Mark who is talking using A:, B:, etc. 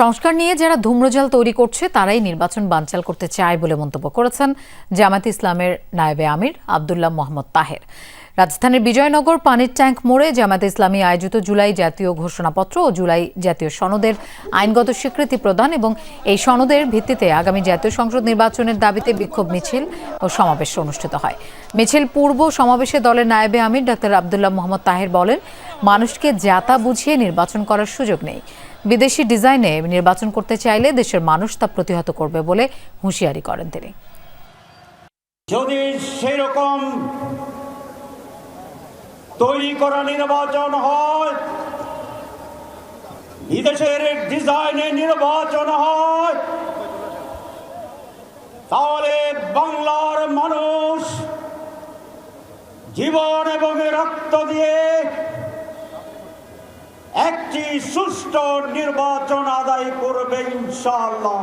A: সংস্কার নিয়ে যারা ধূম্রজাল তৈরি করছে, তারাই নির্বাচন বানচাল করতে চায় বলে মন্তব্য করেছেন জামাত ইসলামের নায়েবে আমির আবদুল্লাহ মোহাম্মদ তাহের। রাজধানীর বিজয়নগর পানির ট্যাঙ্ক মোড়ে জামাত ইসলামী আয়োজিত জুলাই জাতীয় ঘোষণাপত্র ও জুলাই জাতীয় সনদের আইনগত স্বীকৃতি প্রদান এবং এই সনদের ভিত্তিতে আগামী জাতীয় সংসদ নির্বাচনের দাবিতে বিক্ষোভ মিছিল ও সমাবেশ অনুষ্ঠিত হয়। মিছিল পূর্ব সমাবেশে দলের নায়েবে আমির ডাক্তার আবদুল্লাহ মোহাম্মদ তাহের বলেন, মানুষকে যাতা বুঝিয়ে নির্বাচন করার সুযোগ নেই। বিদেশি ডিজাইনে নির্বাচন করতে চাইলে দেশের মানুষ তা প্রতিহত করবে বলে হুঁশিয়ারি করেন তিনি।
B: যদি তৈরি করা নির্বাচন হয়, বিদেশের ডিজাইনে নির্বাচন হয়, তাহলে বাংলার মানুষ জীবন এবং রক্ত দিয়ে একটি সুষ্ঠু নির্বাচন আদায় করবে ইনশাআল্লাহ।